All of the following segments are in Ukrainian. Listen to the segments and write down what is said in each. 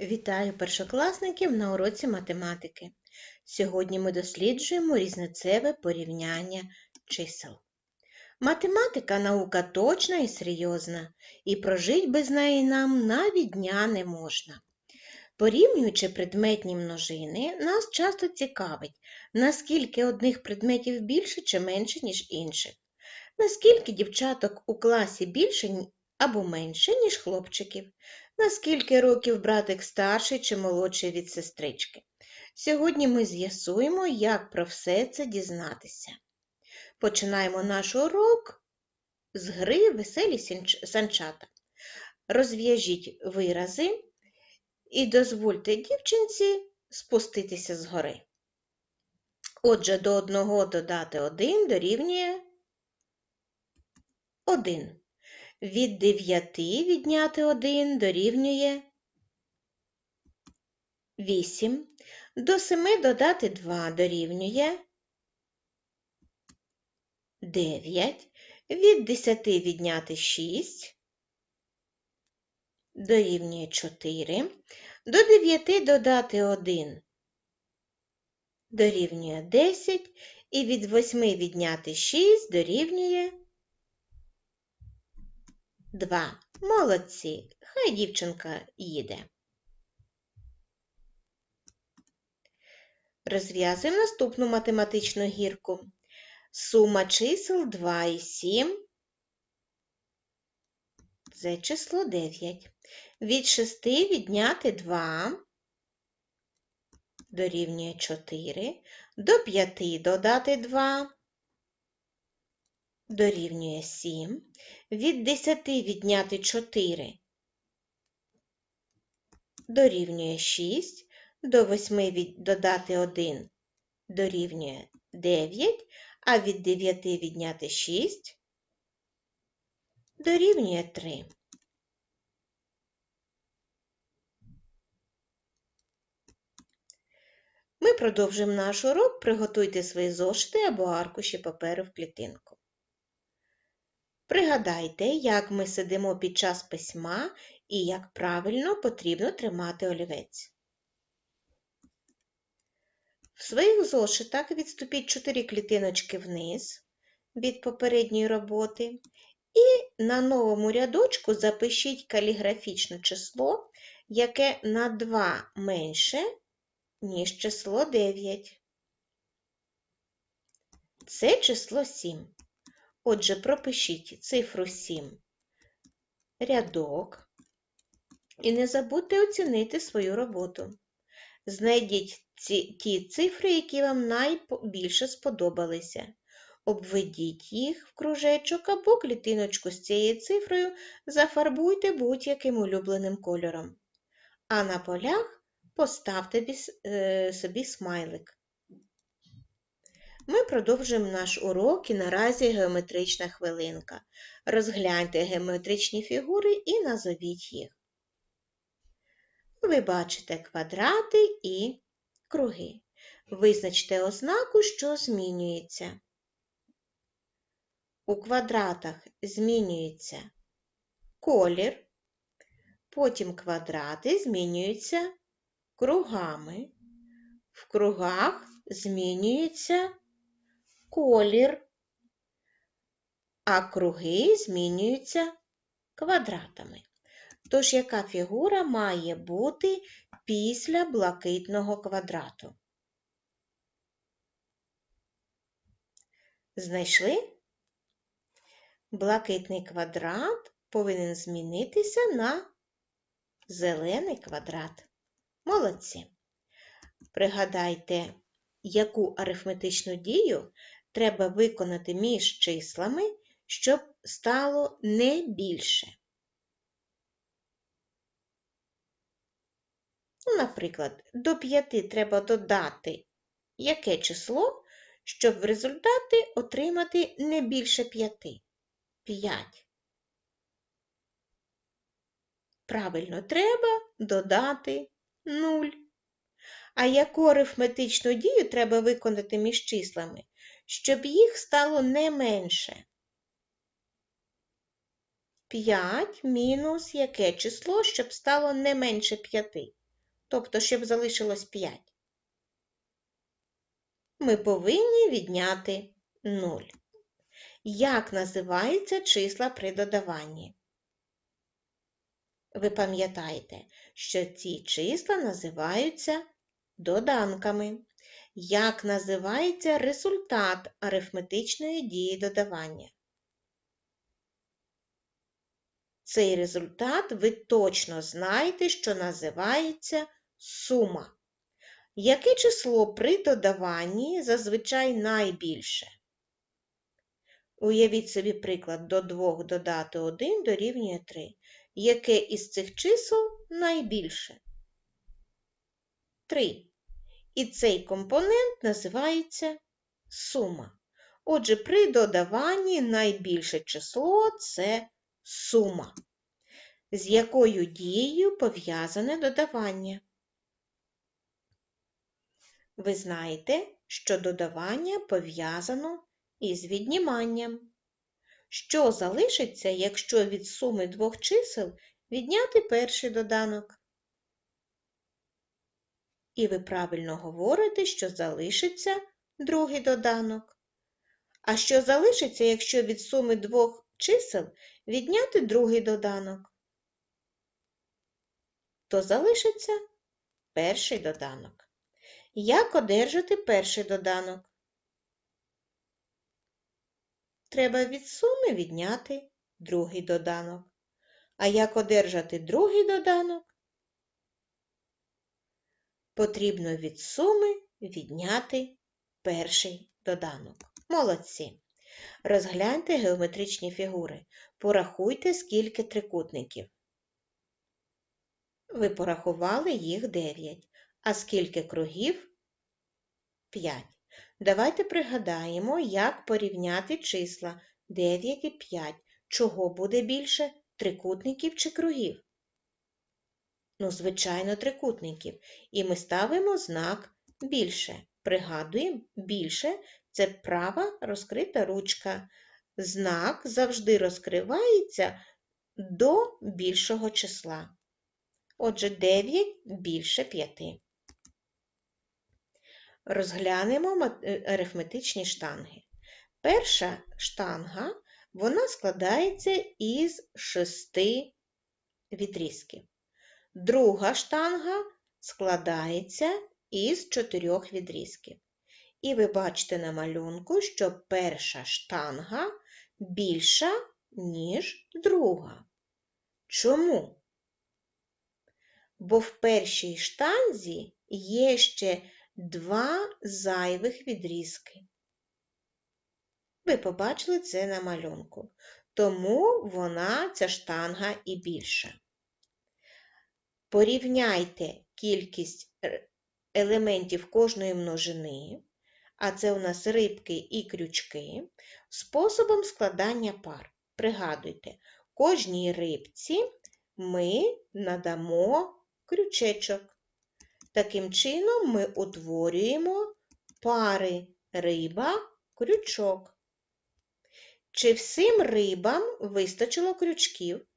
Вітаю першокласників на уроці математики. Сьогодні ми досліджуємо різницеве порівняння чисел. Математика наука точна і серйозна, і прожить без неї нам навіть дня не можна. Порівнюючи предметні множини, нас часто цікавить, наскільки одних предметів більше чи менше, ніж інших, наскільки дівчаток у класі більше або менше, ніж хлопчиків, наскільки років братик старший чи молодший від сестрички. Сьогодні ми з'ясуємо, як про все це дізнатися. Починаємо наш урок з гри веселі санчата. Розв'яжіть вирази і дозвольте дівчинці спуститися з гори. Отже, до одного додати один дорівнює 1. Від 9 відняти 1 дорівнює 8. До 7 додати 2 дорівнює 9. Від 10 відняти 6 дорівнює 4. До 9 додати 1 дорівнює 10. І від 8 відняти 6 дорівнює 2. Молодці. Хай дівчинка їде. Розв'язуємо наступну математичну гірку. Сума чисел 2 і 7. Це число 9. Від 6 відняти 2 дорівнює 4. До 5 додати 2 дорівнює 7. Від 10 відняти 4 дорівнює 6. До 8 від... додати 1 дорівнює 9, а від 9 відняти 6 дорівнює 3. Ми продовжимо наш урок. Приготуйте свої зошити або аркуші паперу в клітинку. Пригадайте, як ми сидимо під час письма і як правильно потрібно тримати олівець. В своїх зошитах відступіть 4 клітиночки вниз від попередньої роботи і на новому рядочку запишіть каліграфічне число, яке на 2 менше, ніж число 9. Це число 7. Отже, пропишіть цифру 7, рядок і не забудьте оцінити свою роботу. Знайдіть ці, ті цифри, які вам найбільше сподобалися. Обведіть їх в кружечок або клітиночку з цією цифрою зафарбуйте будь-яким улюбленим кольором. А на полях поставте е, собі смайлик. Ми продовжуємо наш урок і наразі геометрична хвилинка. Розгляньте геометричні фігури і назовіть їх. Ви бачите квадрати і круги. Визначте ознаку, що змінюється. У квадратах змінюється колір, потім квадрати змінюються кругами. В кругах змінюється колір, а круги змінюються квадратами. Тож, яка фігура має бути після блакитного квадрату? Знайшли? Блакитний квадрат повинен змінитися на зелений квадрат. Молодці! Пригадайте, яку арифметичну дію треба виконати між числами, щоб стало не більше. Ну, Наприклад, до 5 треба додати яке число, щоб в результаті отримати не більше 5. 5. Правильно, треба додати 0. А яку арифметичну дію треба виконати між числами, щоб їх стало не менше? 5 мінус яке число, щоб стало не менше 5? тобто, щоб залишилось 5, ми повинні відняти 0. Як називаються числа при додаванні? Ви пам'ятаєте, що ці числа називаються доданками. Як називається результат арифметичної дії додавання? Цей результат ви точно знаєте, що називається сума. Яке число при додаванні зазвичай найбільше? Уявіть собі приклад до 2 додати 1 дорівнює 3. Яке із цих чисел найбільше? 3. І цей компонент називається сума. Отже, при додаванні найбільше число це сума. З якою дією пов'язане додавання? Ви знаєте, що додавання пов'язано із відніманням. Що залишиться, якщо від суми двох чисел відняти перший доданок? І ви правильно говорите, що залишиться другий доданок. А що залишиться, якщо від суми двох чисел відняти другий доданок? То залишиться перший доданок. Як одержати перший доданок? Треба від суми відняти другий доданок. А як одержати другий доданок? Потрібно від суми відняти перший доданок. Молодці! Розгляньте геометричні фігури. Порахуйте, скільки трикутників. Ви порахували їх 9. А скільки кругів? 5. Давайте пригадаємо, як порівняти числа 9 і 5. Чого буде більше трикутників чи кругів? Ну, звичайно, трикутників. І ми ставимо знак більше. Пригадуємо, більше це права розкрита ручка. Знак завжди розкривається до більшого числа. Отже, 9 більше 5. Розглянемо е, арифметичні штанги. Перша штанга вона складається із шести відрізків. Друга штанга складається із чотирьох відрізків. І ви бачите на малюнку, що перша штанга більша, ніж друга. Чому? Бо в першій штанзі є ще два зайвих відрізки. Ви побачили це на малюнку. Тому вона, ця штанга, і більша. Порівняйте кількість елементів кожної множини, а це у нас рибки і крючки, способом складання пар. Пригадуйте, кожній рибці ми надамо крючечок. Таким чином ми утворюємо пари риба, крючок. Чи всім рибам вистачило крючків?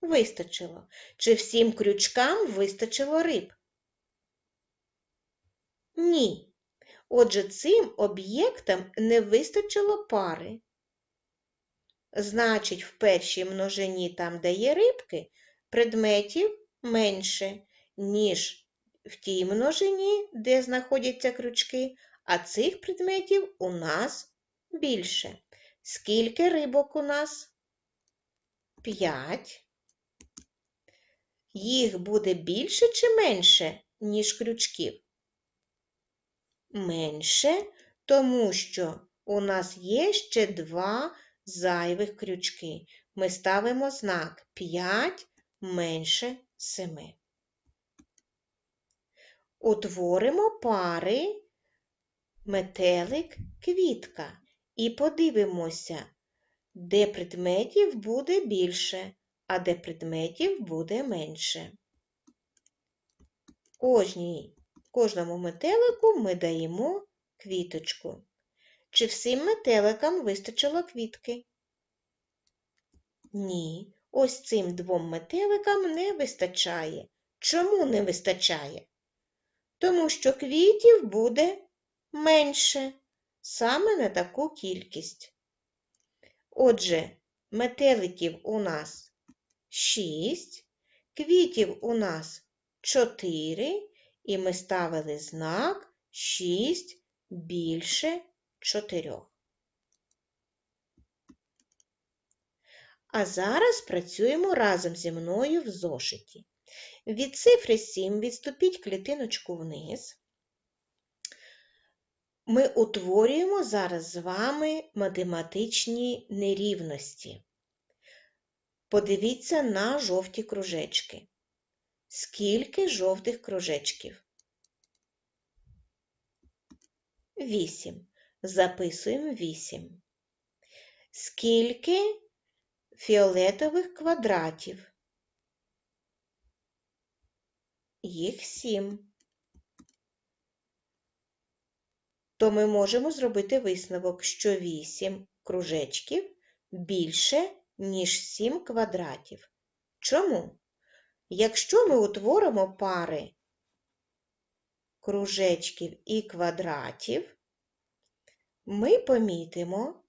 Вистачило. Чи всім крючкам вистачило риб? Ні. Отже, цим об'єктам не вистачило пари. Значить, в першій множині, там, де є рибки, предметів менше, ніж в тій множині, де знаходяться крючки, а цих предметів у нас більше. Скільки рибок у нас? П'ять. Їх буде більше чи менше, ніж крючків? Менше, тому що у нас є ще два зайвих крючки. Ми ставимо знак 5 менше 7. Утворимо пари метелик квітка і подивимося, де предметів буде більше, а де предметів буде менше. Кожній, Кожному метелику ми даємо квіточку. Чи всім метеликам вистачило квітки? Ні, ось цим двом метеликам не вистачає Чому не вистачає? Тому що квітів буде менше, саме на таку кількість. Отже, метеликів у нас 6, квітів у нас 4, і ми ставили знак 6 більше 4. А зараз працюємо разом зі мною в зошиті. Від цифри 7 відступіть клітиночку вниз. Ми утворюємо зараз з вами математичні нерівності. Подивіться на жовті кружечки. Скільки жовтих кружечків? 8. Записуємо 8. Скільки фіолетових квадратів? Їх 7. То ми можемо зробити висновок, що 8 кружечків більше, ніж 7 квадратів. Чому? Якщо ми утворимо пари кружечків і квадратів, ми помітимо,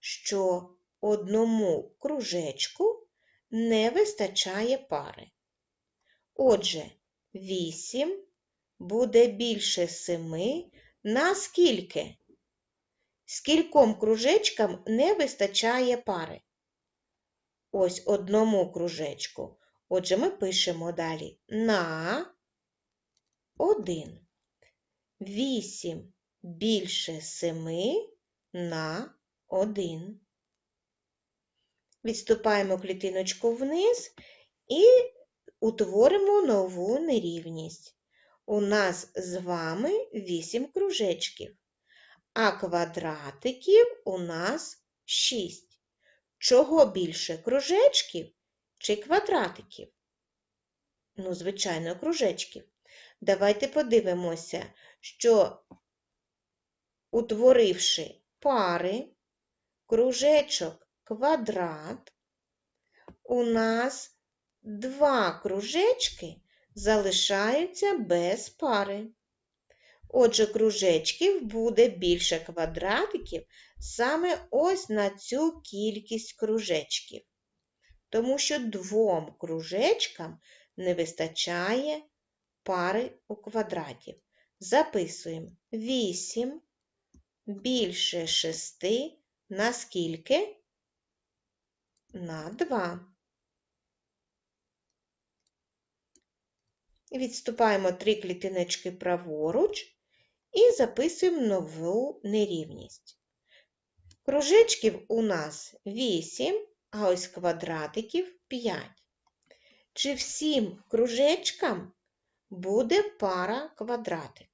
що одному кружечку не вистачає пари. Отже, 8 буде більше 7 на скільки? Скільком кружечкам не вистачає пари? Ось одному кружечку. Отже, ми пишемо далі на 1. 8 більше 7 на 1. Відступаємо клітиночку вниз і утворимо нову нерівність. У нас з вами 8 кружечків, а квадратиків у нас 6. Чого більше кружечків чи квадратиків? Ну, звичайно, кружечків. Давайте подивимося, що, утворивши пари, кружечок квадрат, у нас два кружечки залишаються без пари. Отже, кружечків буде більше квадратиків саме ось на цю кількість кружечків. Тому що двом кружечкам не вистачає пари у квадратів. Записуємо 8 більше 6 на скільки? На 2. Відступаємо три клітиночки праворуч і записуємо нову нерівність. Кружечків у нас 8, а ось квадратиків 5. Чи всім кружечкам буде пара квадратик?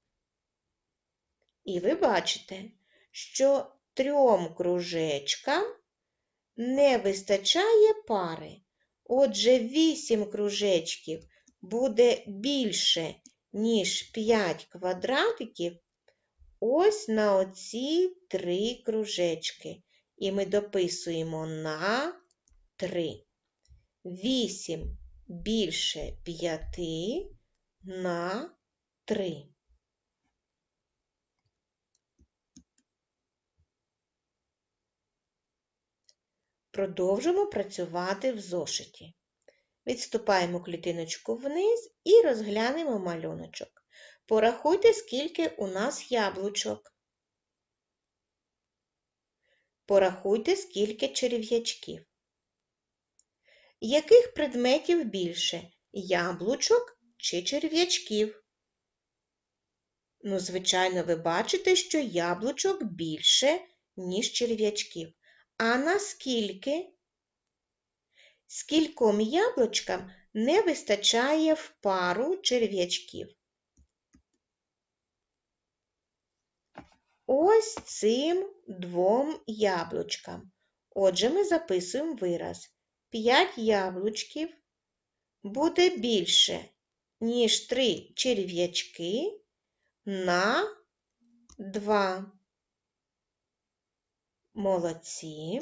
І ви бачите, що трьом кружечкам не вистачає пари. Отже, 8 кружечків буде більше, ніж 5 квадратиків, ось на оці три кружечки. І ми дописуємо на 3. 8 більше 5 на 3. Продовжимо працювати в зошиті. Відступаємо клітиночку вниз і розглянемо малюночок. Порахуйте, скільки у нас яблучок. Порахуйте, скільки черв'ячків. Яких предметів більше яблучок чи черв'ячків? Ну, звичайно, ви бачите, що яблучок більше, ніж черв'ячків. А наскільки? Скільком яблучкам не вистачає в пару черв'ячків? Ось цим двом яблучкам. Отже, ми записуємо вираз. 5 яблучків буде більше, ніж 3 черв'ячки на 2. Молодці.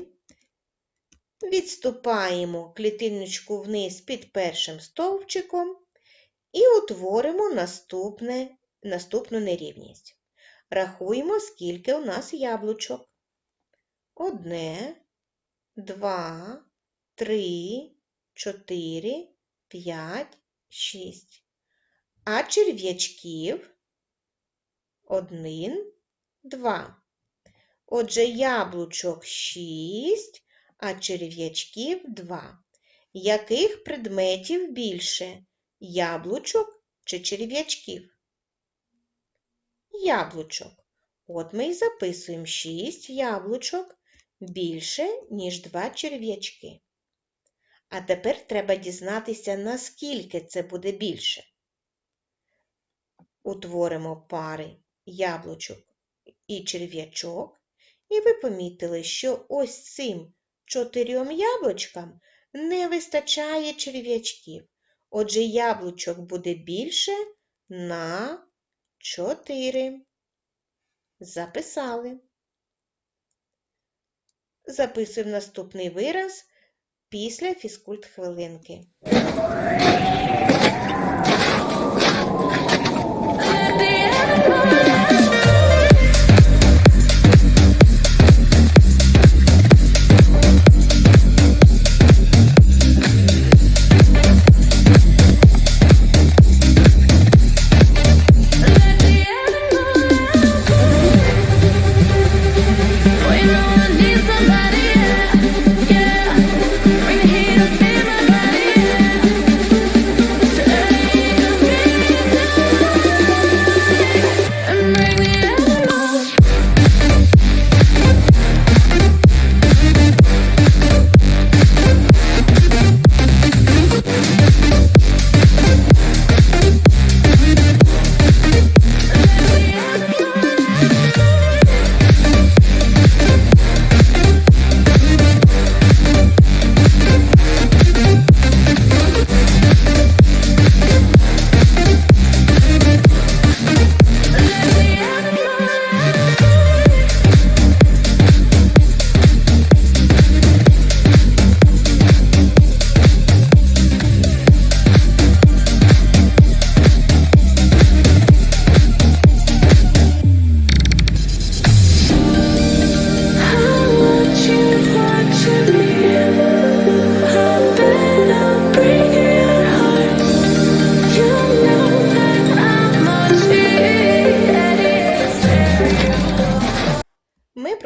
Відступаємо клітиночку вниз під першим стовпчиком і утворимо наступне, наступну нерівність. Рахуємо, скільки у нас яблучок. Одне, два, три, чотири, п'ять, шість. А черв'ячків один, два. Отже, яблучок шість, а черв'ячків два. Яких предметів більше? Яблучок чи черв'ячків? Яблучок. От ми і записуємо 6 яблучок більше, ніж 2 черв'ячки. А тепер треба дізнатися, наскільки це буде більше. Утворимо пари яблучок і черв'ячок, і ви помітили, що ось цим чотирьом яблучкам не вистачає черв'ячків. Отже, яблучок буде більше на 4. Записали. Записуємо наступний вираз після фізкульт хвилинки.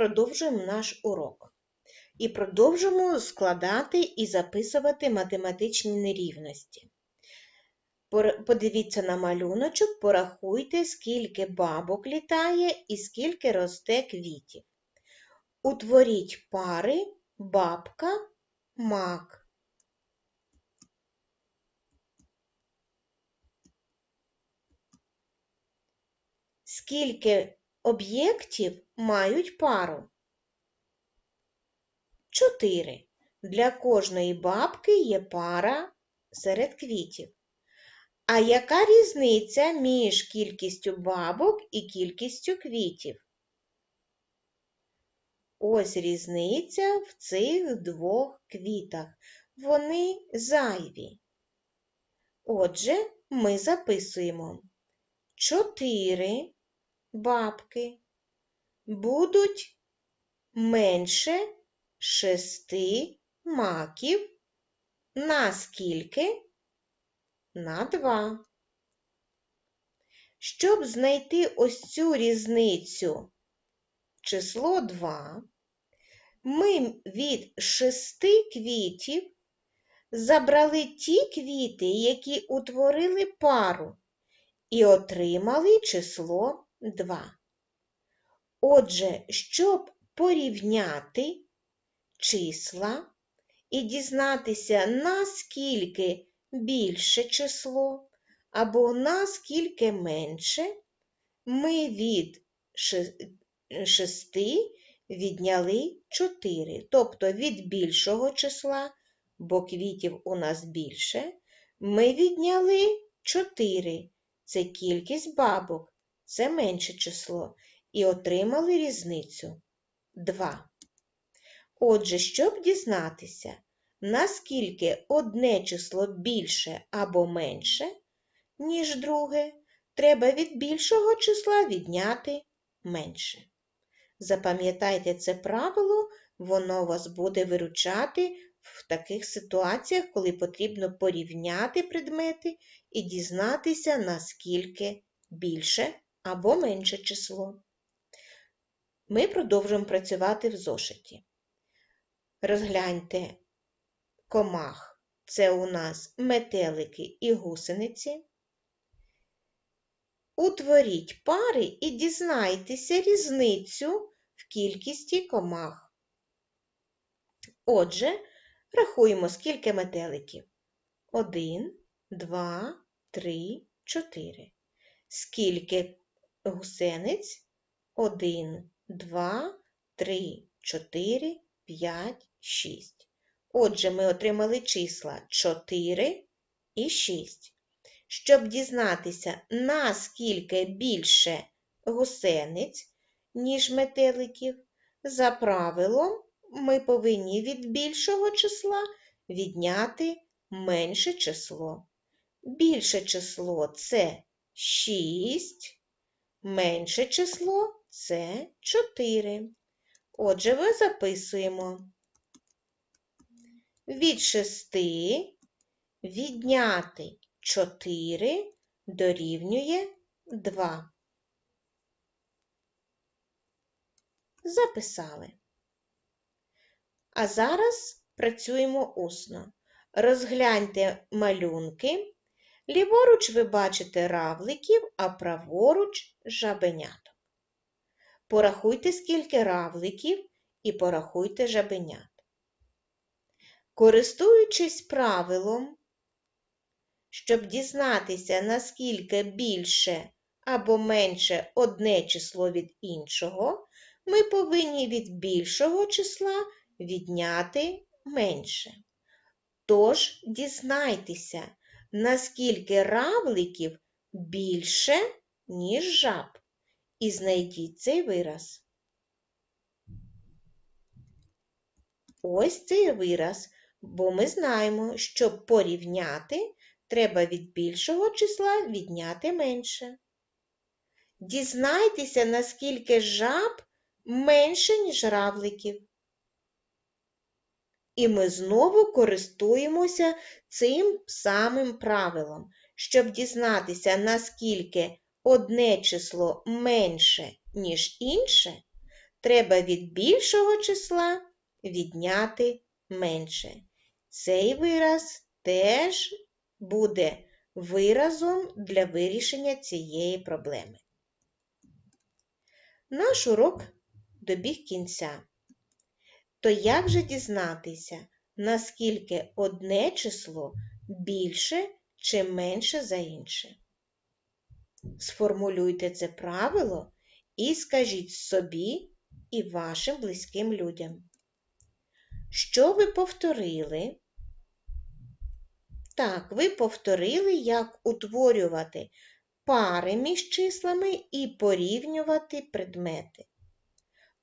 Продовжуємо наш урок. І продовжимо складати і записувати математичні нерівності. Подивіться на малюночок, порахуйте, скільки бабок літає і скільки росте квітів. Утворіть пари бабка, мак. Скільки об'єктів мають пару? Чотири. Для кожної бабки є пара серед квітів. А яка різниця між кількістю бабок і кількістю квітів? Ось різниця в цих двох квітах. Вони зайві. Отже, ми записуємо чотири бабки будуть менше шести маків на скільки? На два. Щоб знайти ось цю різницю число 2, ми від шести квітів забрали ті квіти, які утворили пару, і отримали число 2. Отже, щоб порівняти числа і дізнатися, наскільки більше число або наскільки менше, ми від 6 відняли 4, тобто від більшого числа, бо квітів у нас більше, ми відняли 4. Це кількість бабок, це менше число, і отримали різницю 2. Отже, щоб дізнатися, наскільки одне число більше або менше, ніж друге, треба від більшого числа відняти менше. Запам'ятайте це правило, воно вас буде виручати в таких ситуаціях, коли потрібно порівняти предмети і дізнатися, наскільки більше або менше число. Ми продовжуємо працювати в зошиті. Розгляньте комах. Це у нас метелики і гусениці. Утворіть пари і дізнайтеся різницю в кількості комах. Отже, рахуємо, скільки метеликів. Один, два, три, чотири. Скільки гусениць? Один, два, три, чотири, п'ять, шість. Отже, ми отримали числа 4 і 6. Щоб дізнатися, наскільки більше гусениць, ніж метеликів, за правилом ми повинні від більшого числа відняти менше число. Більше число це 6, менше число це 4. Отже, ми записуємо від 6 відняти 4 дорівнює 2. Записали. А зараз працюємо усно. Розгляньте малюнки. Ліворуч ви бачите равликів, а праворуч жабеняток. Порахуйте, скільки равликів і порахуйте жабенят. Користуючись правилом, щоб дізнатися, наскільки більше або менше одне число від іншого, ми повинні від більшого числа відняти менше. Тож дізнайтеся, наскільки равликів більше, ніж жаб, і знайдіть цей вираз. Ось цей вираз, бо ми знаємо, щоб порівняти, треба від більшого числа відняти менше. Дізнайтеся, наскільки жаб менше, ніж равликів. І ми знову користуємося цим самим правилом, щоб дізнатися, наскільки одне число менше, ніж інше, треба від більшого числа відняти менше. Цей вираз теж буде виразом для вирішення цієї проблеми. Наш урок добіг кінця. То як же дізнатися, наскільки одне число більше чи менше за інше? Сформулюйте це правило і скажіть собі і вашим близьким людям. Що ви повторили? Так, ви повторили, як утворювати пари між числами і порівнювати предмети.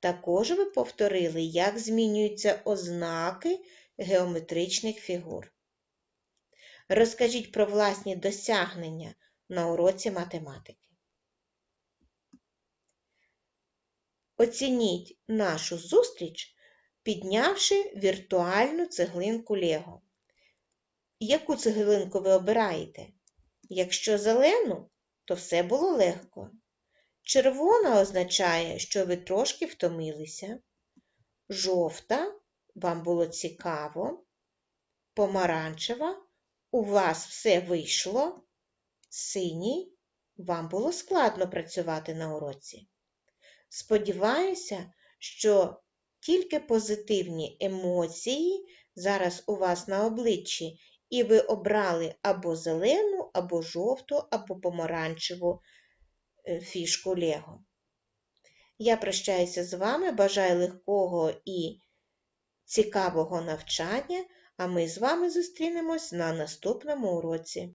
Також ви повторили, як змінюються ознаки геометричних фігур. Розкажіть про власні досягнення на уроці математики. Оцініть нашу зустріч, піднявши віртуальну цеглинку Лего. Яку цеглинку ви обираєте? Якщо зелену, то все було легко. Червона означає, що ви трошки втомилися. Жовта вам було цікаво. Помаранчева у вас все вийшло. Синій вам було складно працювати на уроці. Сподіваюся, що тільки позитивні емоції зараз у вас на обличчі, і ви обрали або зелену, або жовту, або помаранчеву е, фішку Лего. Я прощаюся з вами, бажаю легкого і цікавого навчання, а ми з вами зустрінемось на наступному уроці.